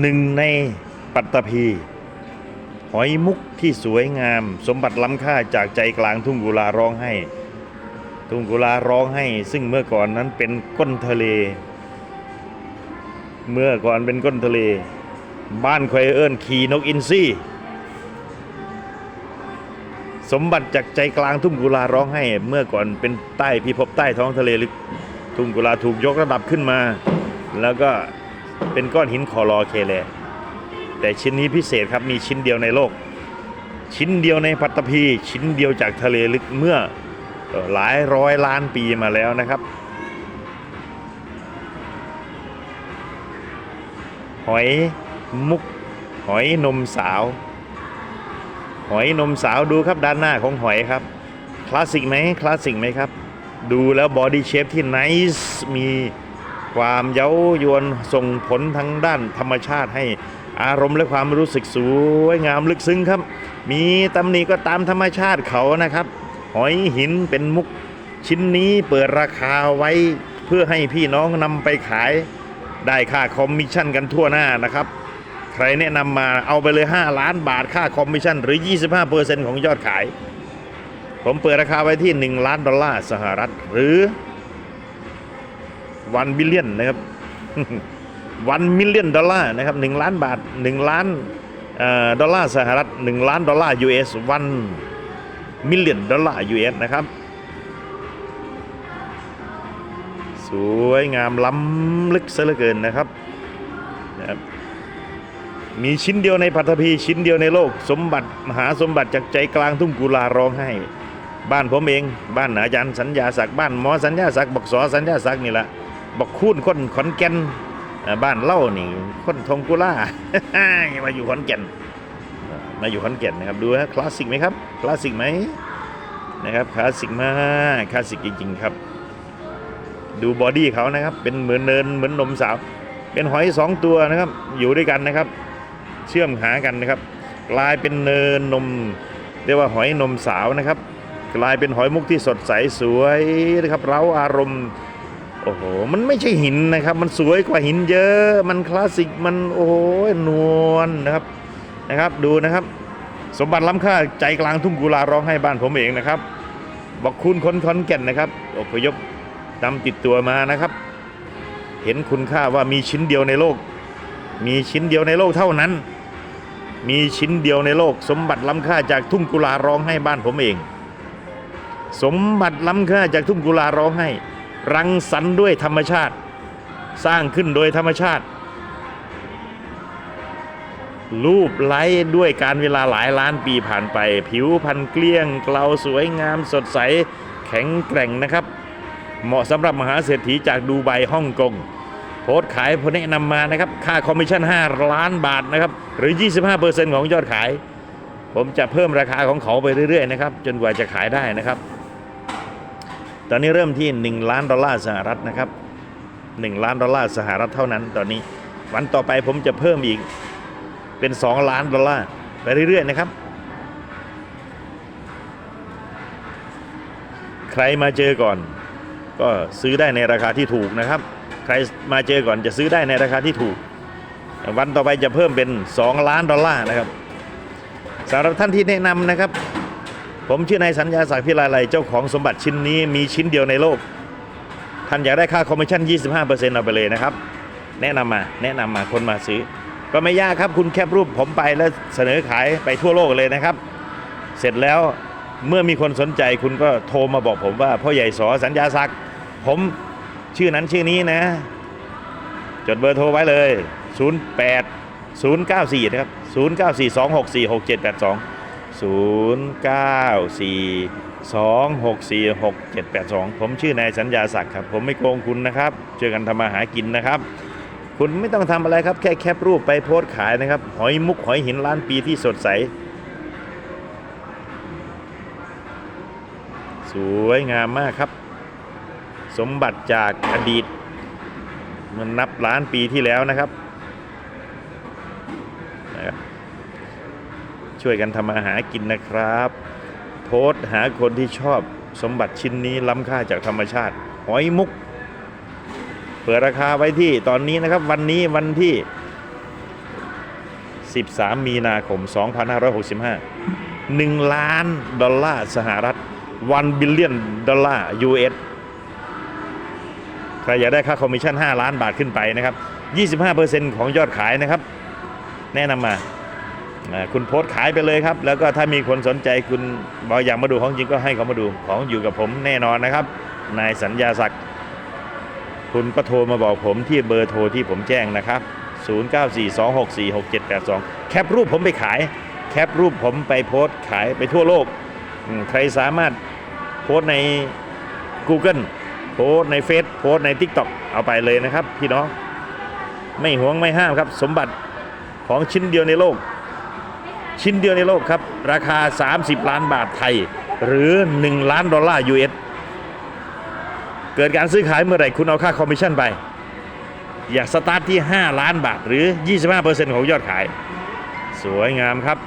หนึ่งในปัตตภีหอยมุกที่สวยงาม สมบัติล้ำค่าจากใจกลางทุ่งกุลาร้องไห้ ทุ่งกุลาร้องไห้ ซึ่งเมื่อก่อนนั้นเป็นก้นทะเล เมื่อก่อนเป็นก้นทะเล บ้านคอยเอิ้นขี่นกอินทรีสมบัติจากใจกลางทุ่งกุลาร้องไห้ เมื่อก่อนเป็นใต้พิภพใต้ท้องทะเลลึกทุ่งกุลาถูกยกระดับขึ้นมา แล้วก็ เป็นก้อนหินคอรอเคเลแต่ชิ้นนี้พิเศษครับมีชิ้นเดียวในโลก ชิ้นเดียวในปัตตภีชิ้นเดียวจากทะเลลึกเมื่อหลายร้อยล้านปีมาแล้วนะครับ หอยมุก หอยนมสาว หอยนมสาวดูครับด้านหน้าของหอยครับ คลาสสิกไหมคลาสสิกไหมครับ ดูแล้วบอดี้เชฟที่ไนส์มี ความเย้ายวนส่งผลทางด้านธรรมชาติให้อารมณ์และความรู้สึกสวยงามลึกซึ้งครับ มีตำหนิก็ตามธรรมชาติเขานะครับ หอยหินเป็นมุกชิ้นนี้เปิดราคาไว้เพื่อให้พี่น้องนำไปขายได้ค่าคอมมิชชั่นกันทั่วหน้านะครับ ใครแนะนำมาเอาไปเลย 5 ล้านบาทค่าคอมมิชชั่น หรือ 25%ของยอดขาย ผมเปิดราคาไว้ที่ 1 ล้านดอลลาร์สหรัฐหรือ 1บิลเลียนนะครับ1มิลเลียนดอลลาร์นะครับ1ล้านบาท1ล้านดอลลาร์สหรัฐ1ล้านดอลลาร์ US 1มิลเลียนดอลลาร์ US นะครับ สวยงามล้ำลึกซะเหลือเกินนะครับนะครับมีชิ้นเดียวในปัตภีชิ้นเดียวในโลก สมบัติมหาสมบัติจากใจกลางทุ่งกุลาร้องไห้ บ้านผมเอง บ้านอาจารย์สัญญาศักดิ์บ้านหมอสัญญาศักดิ์บอกสอสัญญาศักดิ์นี่แหละ บอกคูนคนขอนแก่นบ้านเล่านี่ คนทงกุลามาอยู่ขอนแก่นมาอยู่ขอนแก่นนะครับดูฮะคลาสสิกไหมครับคลาสสิกไหมนะครับคลาสสิกมากคลาสสิกจริงๆครับ ดูบอดี้เขานะครับ เป็นเหมือนเนินเหมือนนมสาว เป็นหอยสองตัวนะครับ อยู่ด้วยกันนะครับ เชื่อมหากันนะครับ กลายเป็นเนินนม เรียกว่าหอยนมสาวนะครับ กลายเป็นหอยมุกที่สดใสสวยนะครับเร้าอารมณ์ อ้โห มันไม่ใช่หินนะครับ มันสวยกว่าหินเยอะ มันคลาสสิก มันโอ้โหนวลนะครับ นะครับ ดูนะครับ สมบัติล้ำค่าใจกลางทุ่งกุลาร้องให้บ้านผมเองนะครับ บอกคุณคนขอนแก่นนะครับอพยพนำติดตัวมานะครับ เห็นคุณค่าว่ามีชิ้นเดียวในโลก มีชิ้นเดียวในโลกเท่านั้น มีชิ้นเดียวในโลก สมบัติล้ำค่าจากทุ่งกุลาร้องให้บ้านผมเอง สมบัติล้ำค่าจากทุ่งกุลาร้องให้ รังสรรค์ด้วยธรรมชาติ สร้างขึ้นโดยธรรมชาติ รูปไล้ด้วยการเวลาหลายล้านปีผ่านไป ผิวพันเกลี้ยงเกลาสวยงามสดใสแข็งแกร่งนะครับ เหมาะสำหรับมหาเศรษฐีจากดูไบฮ่องกงโพสต์ขายผมแนะนำมานะครับ ค่าคอมมิชชั่น 5 ล้านบาทนะครับ หรือ 25%ของยอดขาย ผมจะเพิ่มราคาของเขาไปเรื่อยๆนะครับ จนกว่าจะขายได้นะครับ ตอนนี้เริ่มที่ 1 ล้านดอลลาร์สหรัฐนะครับ 1 ล้านดอลลาร์สหรัฐเท่านั้นตอนนี้ วันต่อไปผมจะเพิ่มอีกเป็น 2 ล้านดอลลาร์ไปเรื่อยๆนะครับ ใครมาเจอก่อน ก็ซื้อได้ในราคาที่ถูกนะครับ ใครมาเจอก่อนจะซื้อได้ในราคาที่ถูก วันต่อไปจะเพิ่มเป็น 2 ล้านดอลลาร์นะครับสำหรับท่านที่แนะนำนะครับ ผมชื่อนายสัญญาศักดิ์พิลาไลเจ้าของสมบัติชิ้นนี้มีชิ้นเดียวในโลก ท่านอยากได้ค่าคอมมิชชั่น 25%เอาไปเลยนะครับ แนะนำมาแนะนำมาคนมาซื้อ ก็ไม่ยากครับคุณแคปรูปผมไปแล้วเสนอขายไปทั่วโลกเลยนะครับ เสร็จแล้วเมื่อมีคนสนใจคุณก็โทรมาบอกผมว่าพ่อใหญ่สอสัญญาศักดิ์ผมชื่อนั้นชื่อนี้นะ จดเบอร์โทรไว้เลย 08 094 นะครับ 0942646782 0942646782 ผมชื่อนายสัญญาศักดิ์ครับ ผมไม่โกงคุณนะครับช่วยกันทำมาหากินนะครับ คุณไม่ต้องทำอะไรครับ แค่แคปรูปไปโพสขายนะครับ หอยมุกหอยหินล้านปีที่สดใส สวยงามมากครับ สมบัติจากอดีต มันนับล้านปีที่แล้วนะครับนะครับ ช่วยกันทำมาหากินนะครับ โพสหาคนที่ชอบสมบัติชิ้นนี้ล้ำค่าจากธรรมชาติ หอยมุก เปิดราคาไว้ที่ตอนนี้นะครับวันนี้วันที่ 13 มีนาคม 2565 1 ล้านดอลลาร์สหรัฐ1บิลเลียนดอลลาร์ US ใครอยากได้ค่าคอมมิชชั่น 5 ล้านบาทขึ้นไปนะครับ 25%ของยอดขายนะครับ แนะนำมา คุณโพสขายไปเลยครับ แล้วก็ถ้ามีคนสนใจคุณบอกอยากมาดูของจริงก็ให้เขามาดูของอยู่กับผมแน่นอนนะครับนายสัญญาศักดิ์คุณก็โทรมาบอกผมที่เบอร์โทรที่ผมแจ้งนะครับ 0942646782 แคปรูปผมไปขาย แคปรูปผมไปโพสขายไปทั่วโลก ใครสามารถโพสใน Google โพสในเฟซโพสใน TikTok เอาไปเลยนะครับ พี่น้อง ไม่หวงไม่ห้ามครับ สมบัติของชิ้นเดียวในโลก ชิ้นเดียวในโลกครับ ราคา 30 ล้านบาทไทย หรือ 1 ล้านดอลลาร์ US เกิดการซื้อขายเมื่อไหร่คุณเอาค่าคอมมิชชั่นไป อยากสตาร์ทที่ 5 ล้านบาทหรือ 25%ของยอดขาย สวยงามครับ